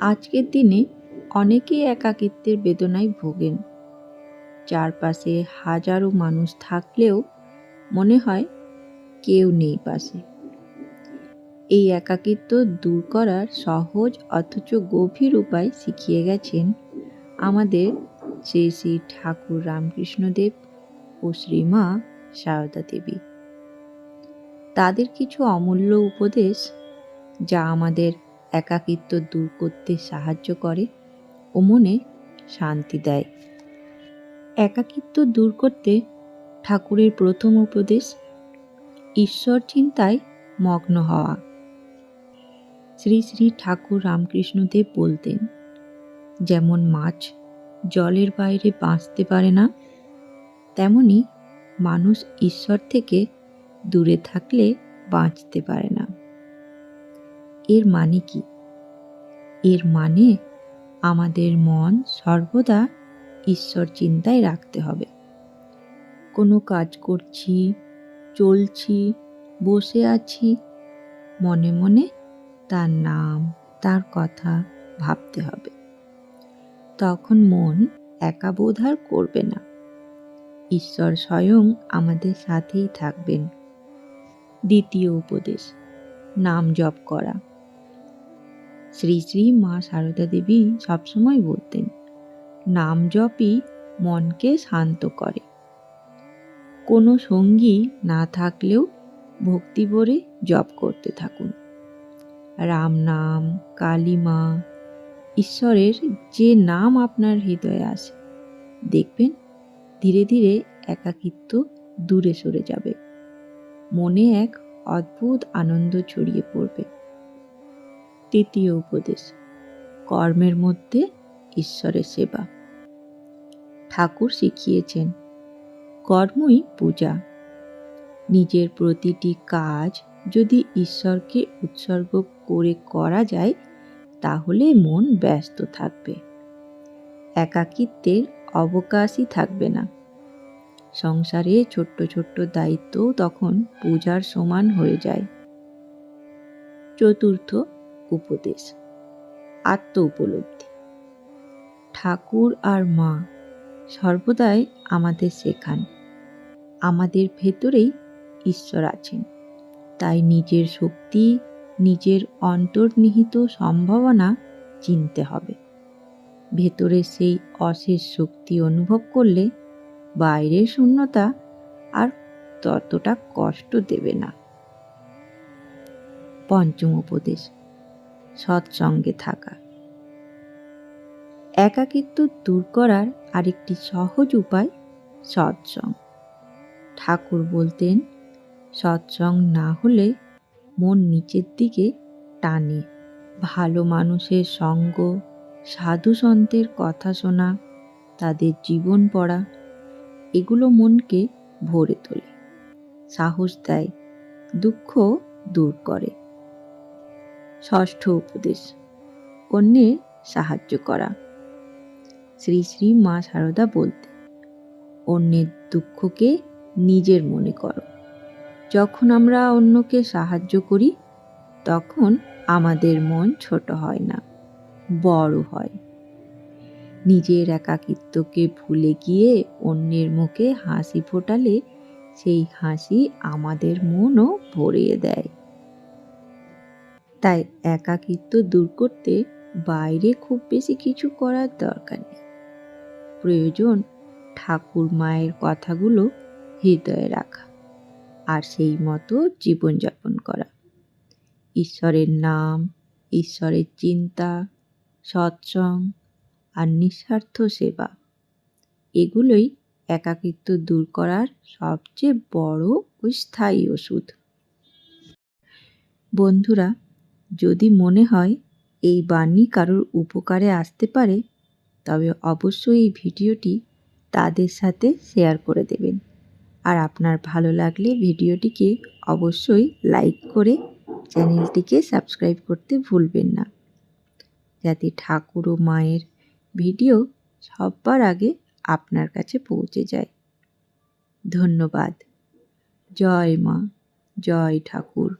আজকের দিনে অনেকেই একাকিত্বের বেদনায় ভোগেন। চারপাশে হাজারো মানুষ থাকলেও মনে হয় কেউ নেই পাশে। এই একাকিত্ব দূর করার সহজ অথচ গভীর উপায় শিখিয়ে গেছেন আমাদের শ্রী শ্রী ঠাকুর রামকৃষ্ণদেব ও শ্রীমা সারদা দেবী। তাদের কিছু অমূল্য উপদেশ যা আমাদের একাকিত্ব দূর করতে সাহায্য করে ও মনে শান্তি দেয়। একাকিত্ব দূর করতে ঠাকুরের প্রথম উপদেশ, ঈশ্বর চিন্তায় মগ্ন হওয়া। শ্রী শ্রী ঠাকুর রামকৃষ্ণদেব বলতেন, যেমন মাছ জলের বাইরে বাঁচতে পারে না, তেমনি মানুষ ঈশ্বর থেকে দূরে থাকলে বাঁচতে পারে না। এর মানে কি? এর মানে আমাদের মন সর্বদা ঈশ্বর চিন্তায় রাখতে হবে। কোনো কাজ করছি, চলছি, বসে আছি, মনে মনে তার নাম, তার কথা ভাবতে হবে। তখন মন একা বোধ আর করবে না। ঈশ্বর স্বয়ং আমাদের সাথেই থাকবেন। দ্বিতীয় উপদেশ, নাম জপ করা। শ্রী শ্রী মা সারদা দেবী সবসময় বলতেন, নাম জপই মনকে শান্ত করে। কোনো সঙ্গী না থাকলেও ভক্তি ভরে জপ করতে থাকুন। রাম নাম, কালী মা, ঈশ্বরের যে নাম আপনার হৃদয়ে আসে, দেখবেন ধীরে ধীরে একাকিত্ব দূরে সরে যাবে। মনে এক অদ্ভুত আনন্দ ছড়িয়ে পড়বে। তৃতীয় উপদেশ, কর্মের মধ্যে ঈশ্বরের সেবা। ঠাকুর শিখিয়েছেন, কর্মই পূজা। নিজের প্রতিটি কাজ যদি ঈশ্বরকে উৎসর্গ করে করা যায়, তাহলে মন ব্যস্ত থাকবে। একাকিত্বের অবকাশই থাকবে না। সংসারে ছোট্ট ছোট্ট দায়িত্ব তখন পূজার সমান হয়ে যায়। চতুর্থ উপদেশ। আত্ম উপলব্ধি। ঠাকুর আর মা সর্বদাই আমাদের শেখান আমাদের ভেতরেই ঈশ্বর আছেন। তাই নিজের শক্তি, নিজের অন্তর্নিহিত সম্ভাবনা চিনতে হবে। ভেতরে সেই অশেষ শক্তি অনুভব করলে বাইরের শূন্যতা আর ততটা কষ্ট দেবে না। পঞ্চম উপদেশ। সৎসঙ্গে থাকা। একাকিত্ব দূর করার আরেকটি সহজ উপায় সৎসঙ্গ। ঠাকুর বলতেন, সৎসঙ্গ না হলে মন নিচের দিকে টানে। ভালো মানুষের সঙ্গ, সাধু সন্তের কথা শোনা, তাদের জীবন পড়া, এগুলো মনকে ভরে তোলে। সাহস দেয়, দুঃখ দূর করে। ষষ্ঠ উপদেশ। অন্যের সাহায্য করা। শ্রী শ্রী মা সারদা বলতে, অন্যের দুঃখকে নিজের মনে করো। যখন আমরা অন্যকে সাহায্য করি, তখন আমাদের মন ছোট হয় না, বড় হয়। নিজের একাকিত্বকে ভুলে গিয়ে অন্যের মুখে হাসি ফোটালে সেই হাসি আমাদের মনও ভরিয়ে দেয়। তাই একাকিত্ব দূর করতে বাইরে খুব বেশি কিছু করার দরকার নেই। প্রয়োজন ঠাকুর মায়ের কথাগুলো হৃদয়ে রাখা আর সেই মতো জীবনযাপন করা। ঈশ্বরের নাম, ঈশ্বরের চিন্তা সৎসঙ্গ আর নিঃস্বার্থ সেবা, এগুলোই একাকিত্ব দূর করার সবচেয়ে বড় ও স্থায়ী ওষুধ। বন্ধুরা যদি মনে হয় এই বাণী কারোর উপকারে আসতে পারে, তবে অবশ্যই এই ভিডিওটি তাদের সাথে শেয়ার করে দেবেন। আর আপনার ভালো লাগলে ভিডিওটিকে অবশ্যই লাইক করে চ্যানেলটিকে সাবস্ক্রাইব করতে ভুলবেন না। যাতে ঠাকুর ও মায়ের ভিডিও সবার আগে আপনার কাছে পৌঁছে যায়। ধন্যবাদ। জয় মা, জয় ঠাকুর।